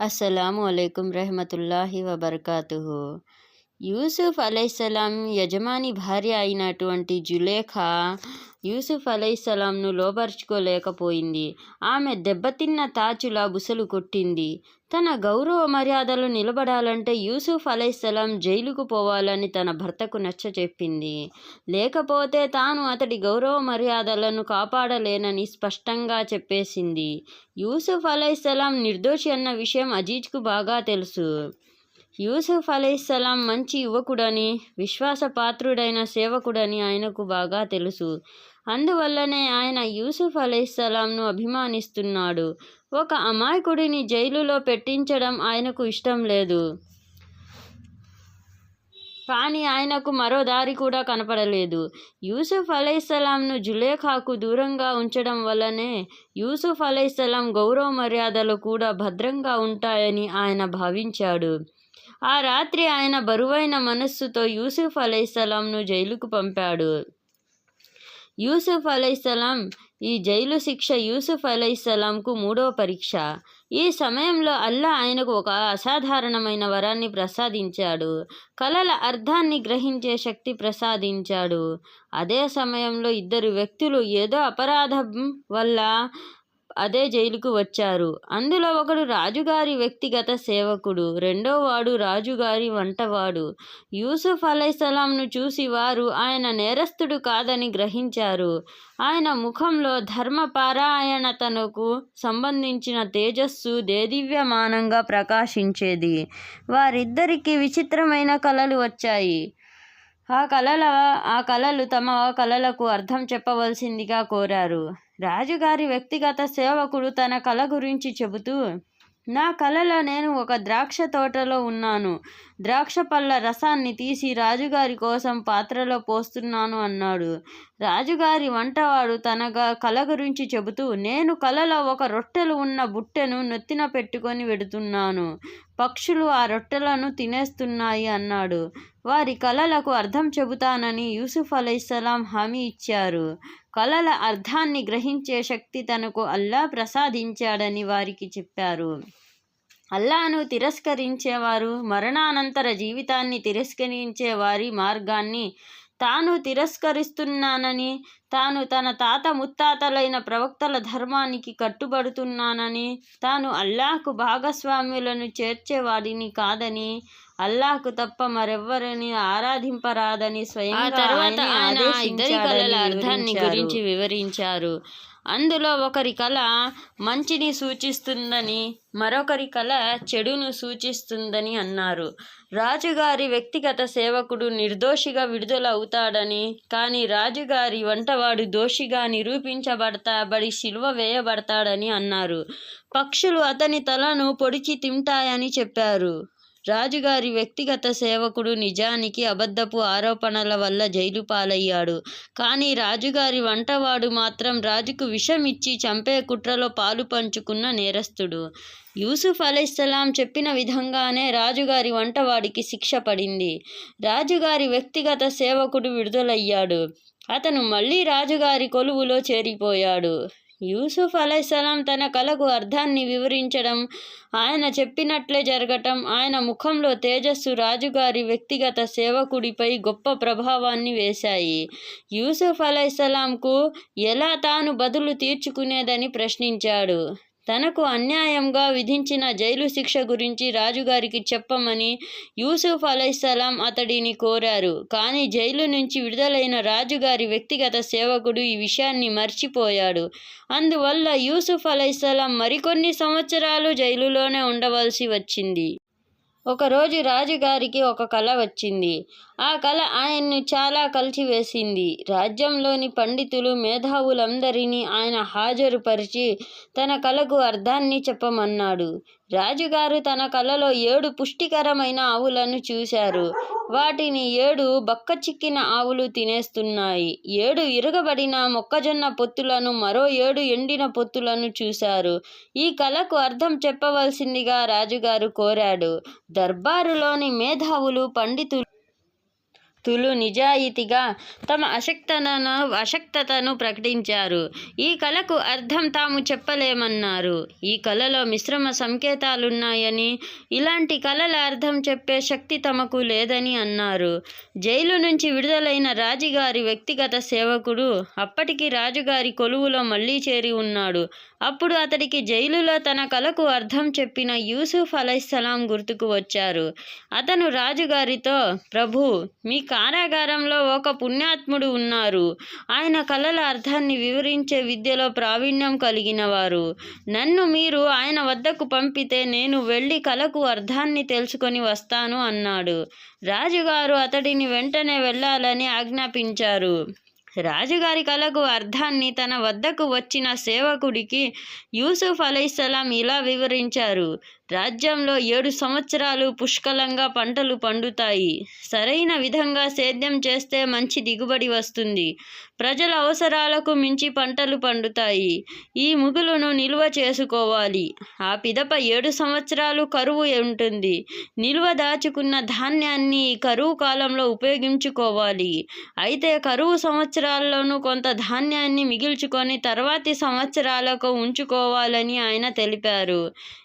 அஸ்ஸலாமு அலைக்கும் ரஹமத்துல்லாஹி வபர்காத்துஹூ యూసుఫ్ అలైసలాం యజమాని భార్య అయినటువంటి జులేఖా యూసుఫ్ అలైసలాంను లోపరుచుకోలేకపోయింది ఆమె దెబ్బతిన్న తాచులా బుసలు కొట్టింది. తన గౌరవ మర్యాదలు నిలబడాలంటే యూసుఫ్ అలైసలాం జైలుకు పోవాలని తన భర్తకు నచ్చ చెప్పింది. లేకపోతే తాను అతడి గౌరవ మర్యాదలను కాపాడలేనని స్పష్టంగా చెప్పేసింది. యూసుఫ్ అలైసలాం నిర్దోషి అన్న విషయం అజీజ్కు బాగా తెలుసు. యూసుఫ్ అలైహిస్సలాం మంచి యువకుడని విశ్వాసపాత్రుడైన సేవకుడని ఆయనకు బాగా తెలుసు. అందువల్లనే ఆయన యూసుఫ్ అలైహిస్సలాంను అభిమానిస్తున్నాడు. ఒక అమాయకుడిని జైలులో పెట్టించడం ఆయనకు ఇష్టం లేదు. కానీ ఆయనకు మరో దారి కూడా కనపడలేదు. యూసుఫ్ అలైహిస్సలాంను జులేఖాకు దూరంగా ఉంచడం వల్లనే యూసుఫ్ అలైహిస్సలాం గౌరవ మర్యాదలు కూడా భద్రంగా ఉంటాయని ఆయన భావించాడు. ఆ రాత్రి ఆయన బరువైన మనస్సుతో యూసుఫ్ అలైసలాంను జైలుకు పంపాడు. యూసుఫ్ అలైసలాం ఈ జైలు శిక్ష యూసుఫ్ అలైసలాంకు మూడో పరీక్ష. ఈ సమయంలో అల్లా ఆయనకు ఒక అసాధారణమైన వరాన్ని ప్రసాదించాడు. కలల అర్థాన్ని గ్రహించే శక్తి ప్రసాదించాడు. అదే సమయంలో ఇద్దరు వ్యక్తులు ఏదో అపరాధం వల్ల అదే జైలుకు వచ్చారు. అందులో ఒకడు రాజుగారి వ్యక్తిగత సేవకుడు రెండోవాడు రాజుగారి వంటవాడు. యూసుఫ్ అలైసలాంను చూసి వారు ఆయన నేరస్తుడు కాదని గ్రహించారు. ఆయన ముఖంలో ధర్మపారాయణతనకు సంబంధించిన తేజస్సు దేదివ్యమానంగా ప్రకాశించేది. వారిద్దరికీ విచిత్రమైన కళలు వచ్చాయి. ఆ కళల ఆ కళలు తమ కళలకు అర్థం చెప్పవలసిందిగా కోరారు. రాజుగారి వ్యక్తిగత సేవకుడు తన కళ గురించి చెబుతూ నా కలలో నేను ఒక ద్రాక్ష తోటలో ఉన్నాను. ద్రాక్ష పళ్ళ రసాన్ని తీసి రాజుగారి కోసం పాత్రలో పోస్తున్నాను అన్నాడు. రాజుగారి వంటవాడు తన కళ గురించి చెబుతూ నేను కలలో ఒక రొట్టెలు ఉన్న బుట్టెను నెత్తిన పెట్టుకొని వెడుతున్నాను. పక్షులు ఆ రొట్టెలను తినేస్తున్నాయి అన్నాడు. వారి కళలకు అర్థం చెబుతానని యూసుఫ్ అలైసలాం హామీ ఇచ్చారు. కళల అర్థాన్ని గ్రహించే శక్తి తనకు అల్లా ప్రసాదించాడని వారికి చెప్పారు. అల్లాను తిరస్కరించేవారు మరణానంతర జీవితాన్ని తిరస్కరించే వారి మార్గాన్ని తాను తిరస్కరిస్తున్నానని తాను తన తాత ముత్తాతలైన ప్రవక్తల ధర్మానికి కట్టుబడుతున్నానని తాను అల్లాహకు భాగస్వామ్యులను చేర్చేవాడిని కాదని అల్లాహకు తప్ప మరెవ్వరిని ఆరాధింపరాదని స్వయంగా ఆయన ఇద్దరి కళల అర్థాన్ని గురించి వివరించారు. అందులో ఒకరి కళ మంచిని సూచిస్తుందని మరొకరి కళ చెడును సూచిస్తుందని అన్నారు. రాజుగారి వ్యక్తిగత సేవకుడు నిర్దోషిగా విడుదల అవుతాడని కానీ రాజుగారి వంటవాడు దోషిగా నిరూపించబడతాబడి శిల్వ వేయబడతాడని అన్నారు. పక్షులు అతని తలను పొడిచి తింటాయని చెప్పారు. రాజుగారి వ్యక్తిగత సేవకుడు నిజానికి అబద్ధపు ఆరోపణల వల్ల జైలు పాలయ్యాడు. కానీ రాజుగారి వంటవాడు మాత్రం రాజుకు విషం ఇచ్చి చంపే కుట్రలో పాలు పంచుకున్న నేరస్తుడు. యూసుఫ్ అలైస్లాం చెప్పిన విధంగానే రాజుగారి వంటవాడికి శిక్ష పడింది. రాజుగారి వ్యక్తిగత సేవకుడు విడుదలయ్యాడు. అతను మళ్ళీ రాజుగారి కొలువులో చేరిపోయాడు. యూసుఫ్ అలైసలాం తన కళకు అర్థాన్ని వివరించడం ఆయన చెప్పినట్లే జరగటం ఆయన ముఖంలో తేజస్సు రాజుగారి వ్యక్తిగత సేవకుడిపై గొప్ప ప్రభావాన్ని వేశాయి. యూసుఫ్ అలైసలాంకు ఎలా తాను బదులు తీర్చుకునేదని ప్రశ్నించాడు. తనకు అన్యాయంగా విధించిన జైలు శిక్ష గురించి రాజుగారికి చెప్పమని యూసుఫ్ అలైసలాం అతడిని కోరారు. కానీ జైలు నుంచి విడుదలైన రాజుగారి వ్యక్తిగత సేవకుడు ఈ విషయాన్ని మర్చిపోయాడు. అందువల్ల యూసుఫ్ అలైసలాం మరికొన్ని సంవత్సరాలు జైలులోనే ఉండవలసి వచ్చింది. ఒకరోజు రాజుగారికి ఒక కళ వచ్చింది. ఆ కళ ఆయన్ను చాలా కలిచివేసింది రాజ్యంలోని పండితులు మేధావులందరినీ ఆయన హాజరుపరిచి తన కళకు అర్థాన్ని చెప్పమన్నాడు. రాజుగారు తన కళలో ఏడు పుష్టికరమైన ఆవులను చూశారు. వాటిని ఏడు బక్క చిక్కిన ఆవులు తినేస్తున్నాయి. ఏడు ఇరగబడిన మొక్కజొన్న పొత్తులను మరో ఏడు ఎండిన పొత్తులను చూశారు. ఈ కళకు అర్థం చెప్పవలసిందిగా రాజుగారు కోరాడు. దర్బారులోని మేధావులు పండితులు తులు నిజాయితీగా తమ అశక్తను అశక్తతను ప్రకటించారు. ఈ కళకు అర్థం తాము చెప్పలేమన్నారు. ఈ కళలో మిశ్రమ సంకేతాలున్నాయని ఇలాంటి కళల అర్థం చెప్పే శక్తి తమకు లేదని అన్నారు. జైలు నుంచి విడుదలైన రాజుగారి వ్యక్తిగత సేవకుడు అప్పటికి రాజుగారి కొలువులో మళ్ళీ చేరి ఉన్నాడు. అప్పుడు అతడికి జైలులో తన కళకు అర్థం చెప్పిన యూసుఫ్ అలైస్లాం గుర్తుకు వచ్చారు. అతను రాజుగారితో ప్రభు మీ కారాగారంలో ఒక పుణ్యాత్ముడు ఉన్నారు. ఆయన కళల అర్థాన్ని వివరించే విద్యలో ప్రావీణ్యం కలిగిన వారు నన్ను మీరు ఆయన వద్దకు పంపితే నేను వెళ్ళి కళకు అర్థాన్ని తెలుసుకొని వస్తాను అన్నాడు. రాజుగారు అతడిని వెంటనే వెళ్ళాలని ఆజ్ఞాపించారు. రాజుగారి కళకు అర్థాన్ని తన వద్దకు వచ్చిన సేవకుడికి యూసుఫ్ అలైసలాం ఇలా వివరించారు. రాజ్యంలో ఏడు సంవత్సరాలు పుష్కలంగా పంటలు పండుతాయి. సరైన విధంగా సేద్యం చేస్తే మంచి దిగుబడి వస్తుంది. ప్రజల అవసరాలకు మించి పంటలు పండుతాయి. ఈ ముగులును నిల్వ చేసుకోవాలి. ఆ పిదప ఏడు సంవత్సరాలు కరువు ఉంటుంది. నిల్వ దాచుకున్న ధాన్యాన్ని కరువు కాలంలో ఉపయోగించుకోవాలి. అయితే కరువు సంవత్సరాల్లోనూ కొంత ధాన్యాన్ని మిగిల్చుకొని తర్వాతి సంవత్సరాలకు ఉంచుకోవాలని ఆయన తెలిపారు.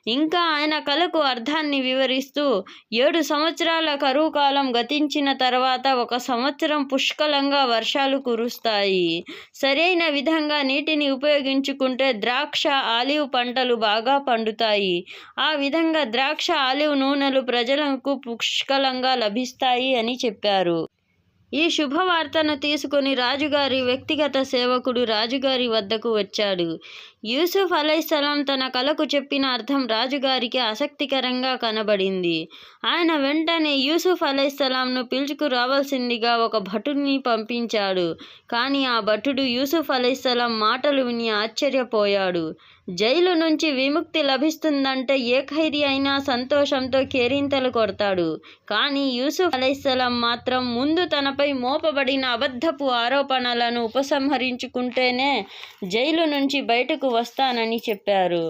ఇంకా ఆయన కళకు అర్థాన్ని వివరిస్తూ ఏడు సంవత్సరాల కరువు కాలం గతించిన తర్వాత ఒక సంవత్సరం పుష్కలంగా వర్షాలు కురుస్తాయి. సరైన విధంగా నీటిని ఉపయోగించుకుంటే ద్రాక్ష ఆలివ్ పంటలు బాగా పండుతాయి. ఆ విధంగా ద్రాక్ష ఆలివ్ నూనెలు ప్రజలకు పుష్కలంగా లభిస్తాయి అని చెప్పారు. ఈ శుభవార్తను తీసుకుని రాజుగారి వ్యక్తిగత సేవకుడు రాజుగారి వద్దకు వచ్చాడు. యూసుఫ్ అలైసలాం తన కలకు చెప్పిన అర్థం రాజుగారికి ఆసక్తికరంగా కనబడింది. ఆయన వెంటనే యూసుఫ్ అలైసలాంను పిలుచుకురావాల్సిందిగా ఒక భటుడిని పంపించాడు. కానీ ఆ భటుడు యూసుఫ్ అలైసలాం మాటలు విని ఆశ్చర్యపోయాడు. జైలు నుంచి విముక్తి లభిస్తుందంటే ఏ ఖైదీ అయినా సంతోషంతో కేరింతలు కొడతాడు. కానీ యూసుఫ్ అలైసలాం మాత్రం ముందు తనపై మోపబడిన అబద్ధపు ఆరోపణలను ఉపసంహరించుకుంటేనే జైలు నుంచి బయటకు వస్తానని చెప్పారు.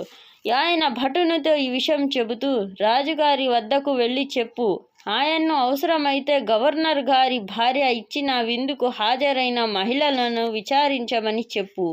ఆయన భటునితో ఈ విషయం చెబుతూ రాజుగారి వద్దకు వెళ్ళి చెప్పు ఆయన్ను అవసరమైతే గవర్నర్ గారి భార్య ఇచ్చిన విందుకు హాజరైన మహిళలను విచారించమని చెప్పు.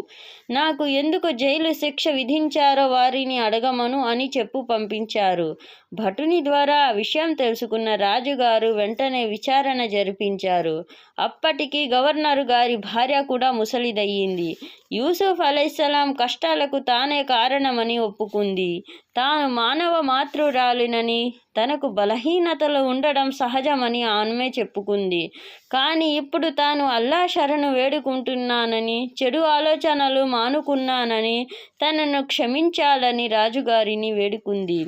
నాకు ఎందుకు జైలు శిక్ష విధించారో వారిని అడగమను అని చెప్పు పంపించారు. భటుని ద్వారా ఆ విషయం తెలుసుకున్న రాజుగారు వెంటనే విచారణ జరిపించారు. అప్పటికి గవర్నర్ గారి భార్య కూడా ముసలిదయ్యింది. యూసుఫ్ అలైసలాం కష్టాలకు తానే కారణమని ఒప్పుకుంది. తాను మానవ మాతృరాలినని తనకు బలహీనతలు ఉండడం సహజమని ఆమె చెప్పుకుంది. కానీ ఇప్పుడు తాను అల్లా శరణు వేడుకుంటున్నానని చెడు ఆలోచనలు మానుకున్నానని తనను క్షమించాలని రాజుగారిని వేడుకుంది.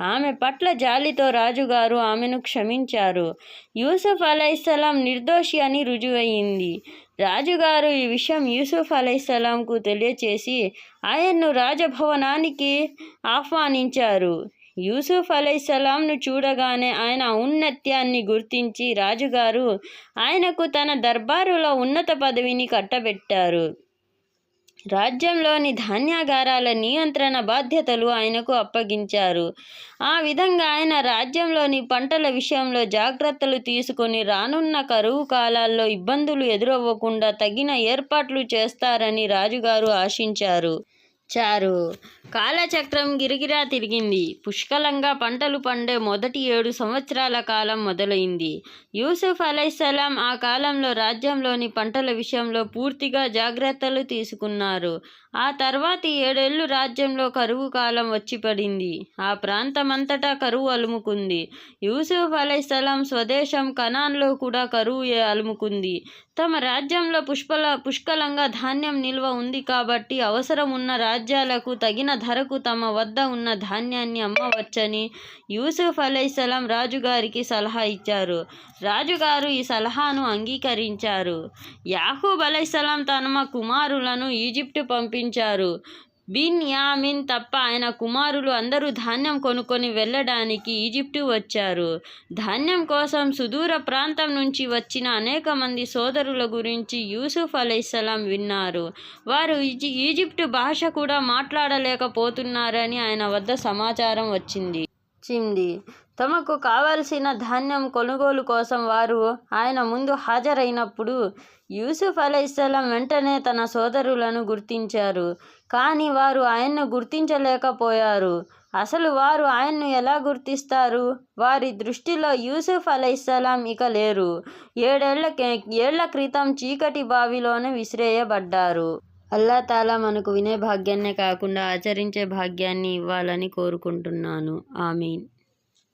ఆమె పట్ల జాలితో రాజుగారు ఆమెను క్షమించారు. యూసుఫ్ అలైసలాం నిర్దోషి అని రుజువయింది రాజుగారు ఈ విషయం యూసుఫ్ అలైసలాంకు తెలియచేసి ఆయన్ను రాజభవనానికి ఆహ్వానించారు. యూసుఫ్ అలైసలాంను చూడగానే ఆయన ఔన్నత్యాన్ని గుర్తించి రాజుగారు ఆయనకు తన దర్బారులో ఉన్నత పదవిని కట్టబెట్టారు. రాజ్యంలోని ధాన్యాగారాల నియంత్రణ బాధ్యతలు ఆయనకు అప్పగించారు. ఆ విధంగా ఆయన రాజ్యంలోని పంటల విషయంలో జాగ్రత్తలు తీసుకొని రానున్న కరువు కాలాల్లో ఇబ్బందులు ఎదురవ్వకుండా తగిన ఏర్పాట్లు చేస్తారని రాజుగారు ఆశించారు. చారు కాలచక్రం గిరిగిరా తిరిగింది. పుష్కలంగా పంటలు పండే మొదటి ఏడు సంవత్సరాల కాలం మొదలైంది. యూసుఫ్ అలైసలాం ఆ కాలంలో రాజ్యంలోని పంటల విషయంలో పూర్తిగా జాగ్రత్తలు తీసుకున్నారు. ఆ తర్వాతి ఏడేళ్ళు రాజ్యంలో కరువు కాలం వచ్చి పడింది ఆ ప్రాంతమంతటా కరువు అలుముకుంది. యూసుఫ్ అలైసలాం స్వదేశం కనాన్లో కూడా కరువు అలుముకుంది. తమ రాజ్యంలో పుష్పల పుష్కలంగా ధాన్యం నిల్వ ఉంది కాబట్టి అవసరం ఉన్న రాజ్యాలకు తగిన ధరకు తమ వద్ద ఉన్న ధాన్యాన్ని అమ్మవచ్చని యూసుఫ్ అలైసలాం రాజుగారికి సలహా ఇచ్చారు. రాజుగారు ఈ సలహాను అంగీకరించారు. యాహూబ్ అలైసలాం తమ కుమారులను ఈజిప్టు పంపి బిన్ యామిన్ తప్ప ఆయన కుమారులు అందరూ ధాన్యం కొనుక్కొని వెళ్ళడానికి ఈజిప్టు వచ్చారు. ధాన్యం కోసం సుదూర ప్రాంతం నుంచి వచ్చిన అనేక మంది సోదరుల గురించి యూసుఫ్ అలైస్లాం విన్నారు. వారు ఈజి ఈజిప్టు భాష కూడా మాట్లాడలేకపోతున్నారని ఆయన వద్ద సమాచారం వచ్చింది. చింది తమకు కావలసిన ధాన్యం కొనుగోలు కోసం వారు ఆయన ముందు హాజరైనప్పుడు యూసుఫ్ అలైహిస్సలాం వెంటనే తన సోదరులను గుర్తించారు. కానీ వారు ఆయన్ను గుర్తించలేకపోయారు. అసలు వారు ఆయన్ను ఎలా గుర్తిస్తారు? వారి దృష్టిలో యూసుఫ్ అలైస్లాం ఇక లేరు. ఏడేళ్ళ ఏళ్ళ క్రితం చీకటి బావిలోనే విసిరేయబడ్డారు. అల్లా తాలా మనకు వినే భాగ్యాన్నే కాకుండా ఆచరించే భాగ్యాన్ని ఇవ్వాలని కోరుకుంటున్నాను. ఆమీన్.